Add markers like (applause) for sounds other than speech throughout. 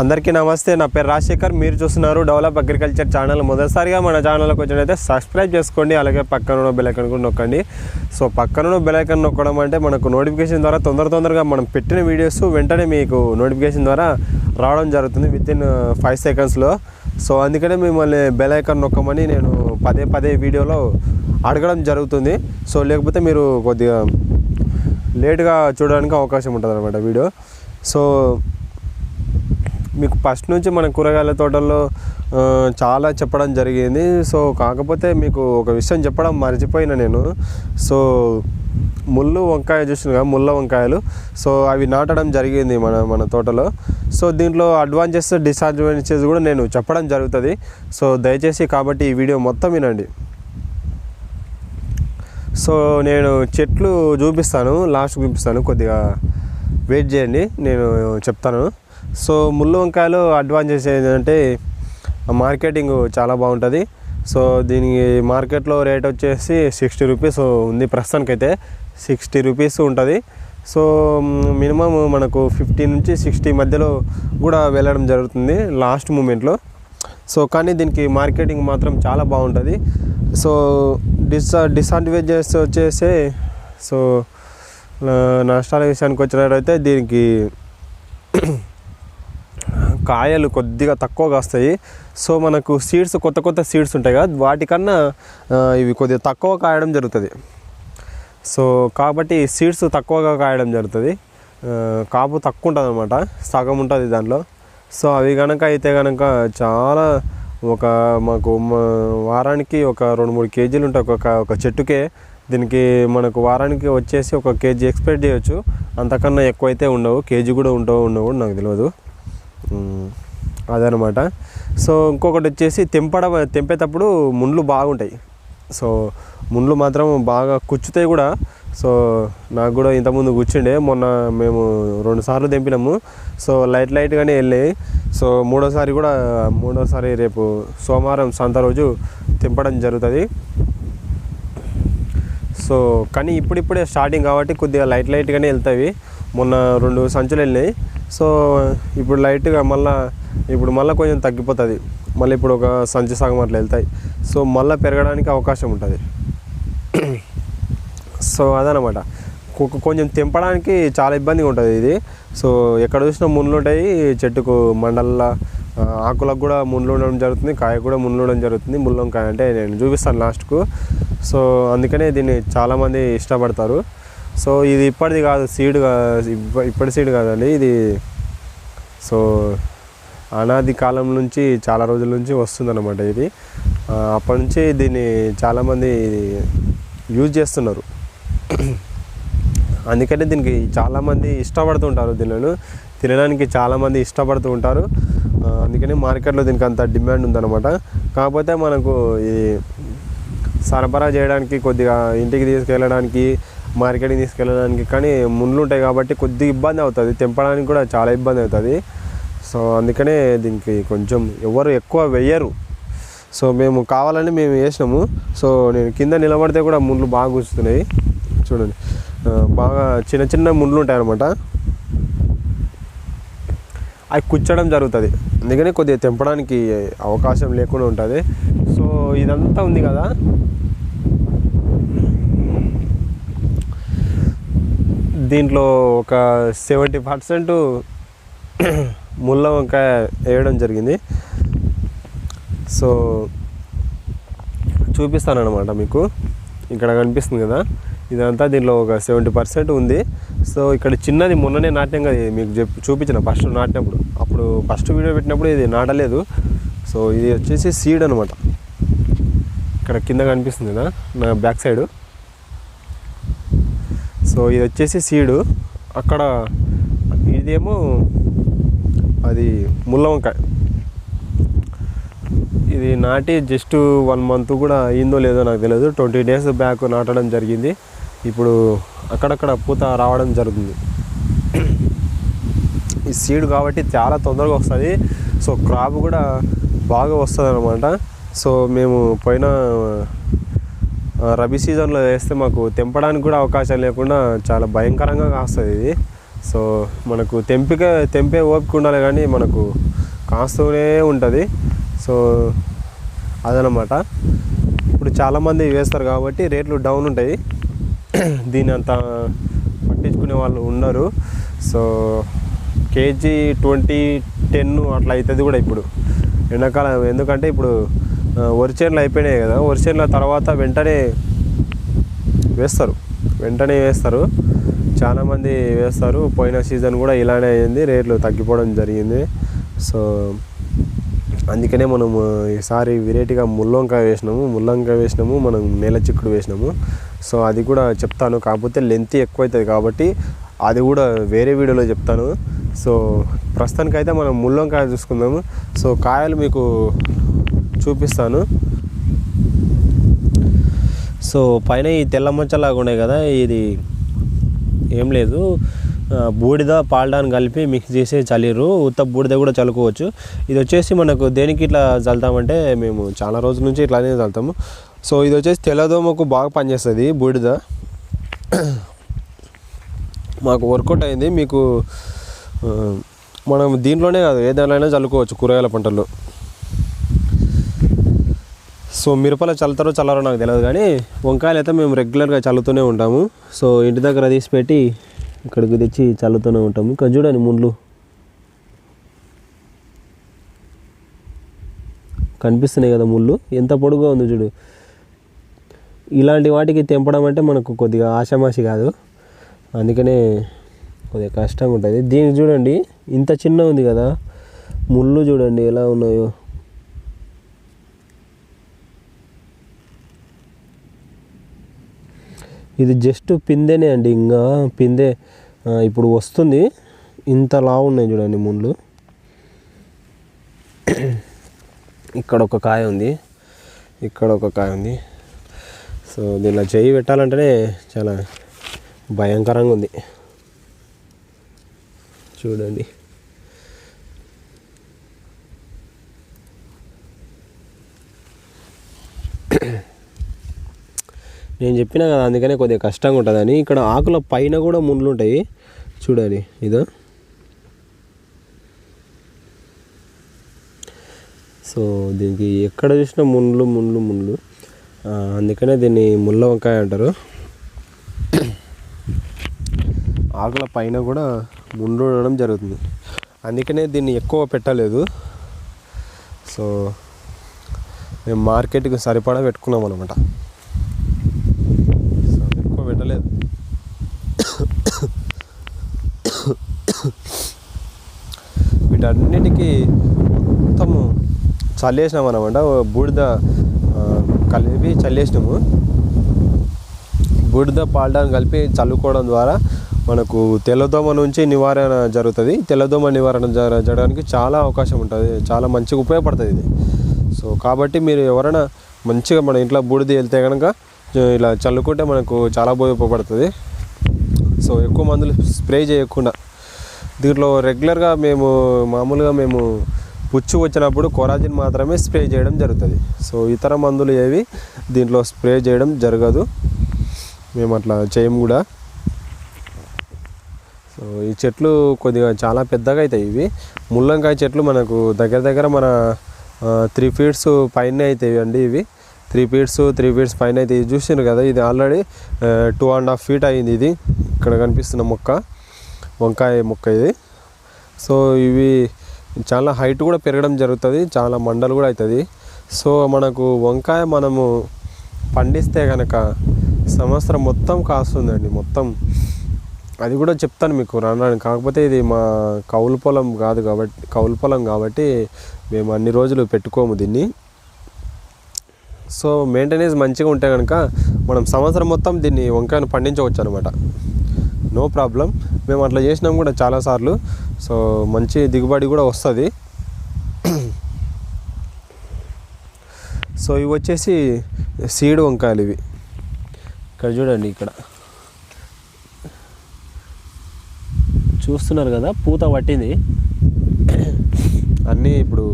అందరికీ నమస్తే నా పేరు రాజశేఖర్ మీరు చూస్తున్నారు డెవలప్ అగ్రికల్చర్ ఛానల్. మొదటిసారిగా మన ఛానల్కి వచ్చినైతే సబ్స్క్రైబ్ చేసుకోండి అలాగే పక్కన ఉన్న బెల్ కూడా నొక్కండి. సో పక్కన ఉన్న నొక్కడం అంటే మనకు నోటిఫికేషన్ ద్వారా తొందర తొందరగా మనం పెట్టిన వీడియోస్ వెంటనే మీకు నోటిఫికేషన్ ద్వారా రావడం జరుగుతుంది విత్ ఇన్ ఫైవ్ సెకండ్స్లో సో అందుకనే మిమ్మల్ని బెలైకన్ నొక్కమని నేను పదే పదే వీడియోలో అడగడం జరుగుతుంది. సో లేకపోతే మీరు కొద్దిగా లేట్గా చూడడానికి అవకాశం ఉంటుంది అనమాట వీడియో సో మీకు ఫస్ట్ నుంచి మన కూరగాయల తోటల్లో చాలా చెప్పడం జరిగింది. సో కాకపోతే మీకు ఒక విషయం చెప్పడం మర్చిపోయిన నేను. సో ముళ్ళు వంకాయ చూసిన ముళ్ళ వంకాయలు. సో అవి నాటడం జరిగింది మన మన తోటలో. సో దీంట్లో అడ్వాంటేజెస్ డిసడ్వాంటేజెస్ కూడా నేను చెప్పడం జరుగుతుంది. సో దయచేసి కాబట్టి ఈ వీడియో మొత్తం వినండి. సో నేను చెట్లు చూపిస్తాను లాస్ట్ చూపిస్తాను కొద్దిగా వెయిట్ చేయండి నేను చెప్తాను. సో ముళ్ళు వంకాయలు అడ్వాంటేజ్ ఏంటంటే మార్కెటింగ్ చాలా బాగుంటుంది. సో దీనికి మార్కెట్లో రేట్ వచ్చేసి సిక్స్టీ రూపీస్ ఉంది ప్రస్తుతానికైతే. సిక్స్టీ రూపీస్ ఉంటుంది. సో మినిమం మనకు ఫిఫ్టీ నుంచి సిక్స్టీ మధ్యలో కూడా వెళ్ళడం జరుగుతుంది లాస్ట్ మూమెంట్లో. సో కానీ దీనికి మార్కెటింగ్ మాత్రం చాలా బాగుంటుంది. సో డిస్ డిసడ్వాంటేజెస్ వచ్చేసి సో నష్టాల విషయానికి వచ్చినట్టయితే దీనికి కాయలు కొద్దిగా తక్కువ కాస్తాయి. సో మనకు సీడ్స్ కొత్త కొత్త సీడ్స్ ఉంటాయి కదా వాటికన్నా ఇవి కొద్దిగా తక్కువ కాయడం జరుగుతుంది. సో కాబట్టి సీడ్స్ తక్కువగా కాయడం జరుగుతుంది. కాపు తక్కువ ఉంటుంది అనమాట సగం ఉంటుంది దాంట్లో. సో అవి కనుక అయితే కనుక చాలా ఒక మాకు వారానికి ఒక రెండు మూడు కేజీలు ఉంటాయి ఒక ఒక చెట్టుకే. దీనికి మనకు వారానికి వచ్చేసి ఒక కేజీ ఎక్స్పెక్ట్ చేయొచ్చు. అంతకన్నా ఎక్కువైతే ఉండవు కేజీ కూడా ఉండవు ఉండవు నాకు తెలియదు. అదనమాట. సో ఇంకొకటి వచ్చేసి తెంపడం తెంపేటప్పుడు ముండ్లు బాగుంటాయి. సో ముండ్లు మాత్రం బాగా కుచ్చుతాయి కూడా. సో నాకు కూడా ఇంతకుముందు కూర్చుండే. మొన్న మేము రెండు సార్లు తెంపినాము. సో లైట్ లైట్గానే వెళ్ళాయి. సో మూడోసారి కూడా మూడోసారి రేపు సోమవారం సంత రోజు తెంపడం జరుగుతుంది. సో కానీ ఇప్పుడిప్పుడే స్టార్టింగ్ కాబట్టి కొద్దిగా లైట్ లైట్గానే వెళ్తాయి. మొన్న రెండు సంచులు వెళ్ళినాయి. సో ఇప్పుడు లైట్గా మళ్ళీ ఇప్పుడు మళ్ళీ కొంచెం తగ్గిపోతుంది. మళ్ళీ ఇప్పుడు ఒక సంచి సగం అట్లా వెళ్తాయి. సో మళ్ళీ పెరగడానికి అవకాశం ఉంటుంది. సో అదనమాట కొంచెం తెంపడానికి చాలా ఇబ్బందిగా ఉంటుంది ఇది. సో ఎక్కడ చూసినా ముళ్ళు ఉంటాయి. చెట్టుకు మండల్లా ఆకులకు కూడా ముళ్ళు ఉండడం జరుగుతుంది. కాయ కూడా ముళ్ళు ఉండడం జరుగుతుంది. ముళ్ళంకాయ అంటే నేను చూపిస్తాను లాస్ట్కు. సో అందుకనే దీన్ని చాలామంది ఇష్టపడతారు. సో ఇది ఇప్పటిది కాదు సీడ్ ఇప్పటి సీడ్ కాదండి ఇది సో అనాది కాలం నుంచి చాలా రోజుల నుంచి వస్తుందన్నమాట ఇది. అప్పటి నుంచి దీన్ని చాలామంది యూజ్ చేస్తున్నారు. అందుకనే దీనికి చాలామంది ఇష్టపడుతుంటారు దీనిని తినడానికి చాలామంది ఇష్టపడుతూ ఉంటారు. అందుకని మార్కెట్లో దీనికి అంత డిమాండ్ ఉందన్నమాట. కాకపోతే మనకు ఇది సరఫరా చేయడానికి కొద్దిగా ఇంటికి తీసుకెళ్ళడానికి మార్కెట్కి తీసుకెళ్ళడానికి. కానీ ముళ్ళు ఉంటాయి కాబట్టి కొద్దిగా ఇబ్బంది అవుతుంది. తెంపడానికి కూడా చాలా ఇబ్బంది అవుతుంది. సో అందుకనే దీనికి కొంచెం ఎవరు ఎక్కువ వెయ్యరు. సో మేము కావాలని మేము వేసినాము సో నేను కింద నిలబడితే కూడా ముళ్ళు బాగా కూర్చుతున్నాయి. చూడండి. బాగా చిన్న చిన్న ముళ్ళు ఉంటాయన్నమాట. అవి కుచ్చడం జరుగుతుంది. అందుకని కొద్దిగా తెంపడానికి అవకాశం లేకుండా ఉంటుంది. సో ఇదంతా ఉంది కదా. దీంట్లో ఒక సెవెంటీ పర్సెంట్ (clears throat) ముళ్ళ వంకాయ వేయడం జరిగింది. సో చూపిస్తానమాట మీకు. ఇక్కడ కనిపిస్తుంది కదా? ఇదంతా దీనిలో ఒక సెవెంటీ పర్సెంట్ ఉంది. సో ఇక్కడ చిన్నది మొన్ననే నాట్యం కదా మీకు చెప్పి చూపించిన ఫస్ట్ నాటినప్పుడు అప్పుడు ఫస్ట్ వీడియో పెట్టినప్పుడు ఇది నాటలేదు. సో ఇది వచ్చేసి సీడ్ అనమాట ఇక్కడ కింద కనిపిస్తుంది కదా? నా బ్యాక్ సైడ్. సో ఇది వచ్చేసి సీడు. అక్కడ ఇదేమో అది ముళ్ళ వంకాయ. ఇది నాటి జస్ట్ వన్ మంత్ కూడా అయిందో లేదో నాకు తెలియదు ట్వంటీ డేస్ బ్యాక్ నాటడం జరిగింది. ఇప్పుడు అక్కడక్కడ పూత రావడం జరుగుతుంది. ఈ సీడ్ కాబట్టి చాలా తొందరగా వస్తుంది. సో క్రాప్ కూడా బాగా వస్తుంది అనమాట సో మేము పోయిన రబీ సీజన్లో వేస్తే మాకు తెంపడానికి కూడా అవకాశం లేకుండా చాలా భయంకరంగా కాస్తుంది ఇది. సో మనకు తెంపిక తెంపే ఓపిక ఉండాలి కానీ మనకు కాస్తూనే ఉంటుంది. సో అదనమాట. ఇప్పుడు చాలామంది వేస్తారు కాబట్టి రేట్లు డౌన్ ఉంటాయి. దీని అంత పట్టించుకునే వాళ్ళు ఉన్నారు సో కేజీ ట్వంటీ టెన్ అట్లా అవుతుంది కూడా ఇప్పుడు. ఎండాకాలం ఎందుకంటే ఇప్పుడు వరి చేనులు అయిపోయినాయి కదా వరి చేనుల తర్వాత వెంటనే వేస్తారు. వెంటనే వేస్తారు. చాలామంది వేస్తారు. పోయిన సీజన్ కూడా ఇలానే అయింది. రేట్లు తగ్గిపోవడం జరిగింది. సో అందుకనే మనము ఈసారి వెరైటీగా ముల్లంకాయ వేసినాము. ముల్లంకాయ వేసినాము. మనం నేల చిక్కుడు వేసినాము. సో అది కూడా చెప్తాను. కాకపోతే లెంత్ ఎక్కువ అవుతుంది కాబట్టి అది కూడా వేరే వీడియోలో చెప్తాను. సో ప్రస్తుతానికైతే మనం ముల్లంకాయ చూసుకుందాము. సో కాయలు మీకు చూపిస్తాను. సో పైన ఈ తెల్ల మచ్చలాగా ఉన్నాయి కదా ఇది ఏం లేదు. బూడిద పాల్డాన్ కలిపి మిక్స్ చేసి చలిరు ఉత్త బూడిద కూడా చల్లుకోవచ్చు. ఇది వచ్చేసి మనకు దేనికి ఇట్లా చల్లుతామంటే మేము చాలా రోజుల నుంచి ఇట్లానే చల్లుతాము. సో ఇది వచ్చేసి తెల్లదోమకు బాగా పనిచేస్తుంది బూడిద. మాకు వర్కౌట్ అయింది. మీకు మనం దీంట్లోనే కాదు ఏ దానిలో చల్లుకోవచ్చు కూరగాయల పంటల్లో సో మిరపలో చల్లుతారో చల్లరో నాకు తెలియదు కానీ వంకాయలు అయితే మేము రెగ్యులర్గా చల్లుతూనే ఉంటాము. సో ఇంటి దగ్గర తీసి పెట్టి ఇక్కడికి తెచ్చి చల్లుతూనే ఉంటాము. ఇక్కడ చూడండి ముండ్లు కనిపిస్తున్నాయి కదా ముళ్ళు. ఎంత పొడుగుగా ఉంది చూడు. ఇలాంటి వాటికి తెంపడం అంటే మనకు కొద్దిగా ఆషామాషి కాదు. అందుకనే కొద్దిగా కష్టంగా ఉంటుంది. దీనికి చూడండి. ఇంత చిన్న ఉంది కదా. ముళ్ళు చూడండి ఎలా ఉన్నాయో. ఇది జస్ట్ పిందెనే అండి. ఇంకా పిందె ఇప్పుడు వస్తుంది. ఇంత లావు ఉన్నాయి చూడండి ముళ్ళు ఇక్కడ ఒక కాయ ఉంది. ఇక్కడ ఒక కాయ ఉంది. సో దీనిలో చేయి పెట్టాలంటేనే చాలా భయంకరంగా ఉంది. చూడండి. నేను చెప్పినా కదా అందుకనే కొద్దిగా కష్టంగా ఉంటుందని. ఇక్కడ ఆకుల పైన కూడా ముండ్లు ఉంటాయి. చూడండి ఇదో. సో దీనికి ఎక్కడ చూసినా ముండ్లు ముండ్లు ముండ్లు అందుకనే దీన్ని ముళ్ళ వంకాయ అంటారు. ఆకుల పైన కూడా ముండ్లు ఉండడం జరుగుతుంది. అందుకనే దీన్ని ఎక్కువ పెట్టలేదు. సో మేము మార్కెట్కి సరిపడా పెట్టుకున్నాం అనమాట ఎక్కువ పెట్టలేదు వీటన్నిటికీ మొత్తము చల్లేసినాం అనమాట బూడిద కలిపి చల్లేసినాము. బూడిద పాలడం కలిపి చల్లుకోవడం ద్వారా మనకు తెల్లదోమ నుంచి నివారణ జరుగుతుంది. తెల్లదోమ నివారణ జరగడానికి చాలా అవకాశం ఉంటుంది. చాలా మంచిగా ఉపయోగపడుతుంది ఇది. సో కాబట్టి మీరు ఎవరైనా మంచిగా మన ఇంట్లో బూడిద వెళ్తే కనుక ఇలా చల్లుకుంటే మనకు చాలా ఉపయోగపడుతుంది. సో ఎక్కువ మందులు స్ప్రే చేయకుండా దీంట్లో రెగ్యులర్గా మేము మామూలుగా మేము పుచ్చు వచ్చినప్పుడు కొరాజిన్ మాత్రమే స్ప్రే చేయడం జరుగుతుంది. సో ఇతర మందులు ఏవి దీంట్లో స్ప్రే చేయడం జరగదు. మేము అట్లా చేయము కూడా. సో ఈ చెట్లు కొద్దిగా చాలా పెద్దగా అవుతాయి ఇవి. ముల్లంకాయ చెట్లు మనకు దగ్గర దగ్గర మన త్రీ ఫీట్స్ పైన అవుతాయి అండి ఇవి. త్రీ ఫీట్స్ త్రీ ఫీట్స్ పైన అయితే ఇది చూసారు కదా ఇది already two and half feet అయింది ఇది. ఇక్కడ కనిపిస్తున్న మొక్క వంకాయ మొక్క ఇది. సో ఇవి చాలా హైట్ కూడా పెరగడం జరుగుతుంది చాలా మండలు కూడా అవుతుంది. సో మనకు వంకాయ మనము పండిస్తే కనుక సంవత్సరం మొత్తం కాస్తుందండి మొత్తం. అది కూడా చెప్తాను మీకు రాను కాకపోతే ఇది మా కౌలు పొలం కాదు కాబట్టి కౌలు పొలం కాబట్టి మేము అన్ని రోజులు పెట్టుకోము దీన్ని. సో మెయింటెనెన్స్ మంచిగా ఉంటే కనుక మనం సంవత్సరం మొత్తం దీన్ని వంకాయను పండించవచ్చు అనమాట నో ప్రాబ్లం. మేము అట్లా చేసినాం కూడా చాలాసార్లు సో మంచి దిగుబడి కూడా వస్తుంది. సో ఇవి వచ్చేసి సీడ్ వంకాయలు ఇవి. ఇక్కడ చూడండి ఇక్కడ. చూస్తున్నారు కదా? పూత పట్టింది. అన్నీ ఇప్పుడు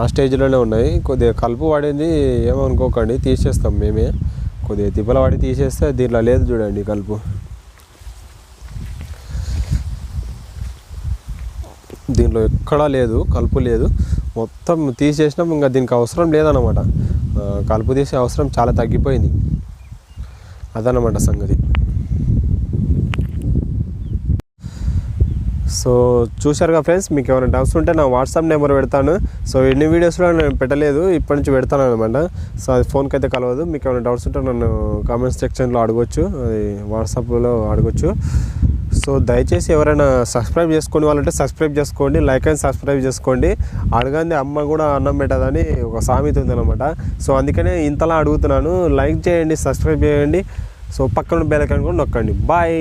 ఆ స్టేజ్లోనే ఉన్నాయి. కొద్దిగా కలుపు పడింది ఏమనుకోకండి తీసేస్తాం మేమే. కొద్దిగా తిప్పల పడి తీసేస్తే దీంట్లో లేదు చూడండి కలుపు. దీంట్లో ఎక్కడా లేదు కలుపు లేదు. మొత్తం తీసేసినాం ఇంకా దీనికి అవసరం లేదన్నమాట. కలుపు తీసే అవసరం చాలా తగ్గిపోయింది. అదనమాట సంగతి. సో చూశారుగా ఫ్రెండ్స్ మీకు ఏమైనా డౌట్స్ ఉంటే నా వాట్సాప్ నెంబర్ పెడతాను. సో ఎన్ని వీడియోస్లో నేను పెట్టలేదు ఇప్పటి నుంచి పెడతాను అనమాట సో అది ఫోన్కి అయితే కలవదు. మీకు ఏమైనా డౌట్స్ ఉంటే నన్ను కామెంట్ సెక్షన్లో అడగొచ్చు. అది వాట్సాప్లో అడగొచ్చు. సో దయచేసి ఎవరైనా సబ్స్క్రైబ్ చేసుకునే వాళ్ళంటే సబ్స్క్రైబ్ చేసుకోండి. లైక్ అండ్ సబ్స్క్రైబ్ చేసుకోండి. అడగంది అమ్మ కూడా అన్నం పెట్టదని ఒక సామెత ఉందన్నమాట. సో అందుకనే ఇంతలా అడుగుతున్నాను. లైక్ చేయండి సబ్స్క్రైబ్ చేయండి. సో పక్కన బెల్ ఐకాన్ కూడా నొక్కండి. బాయ్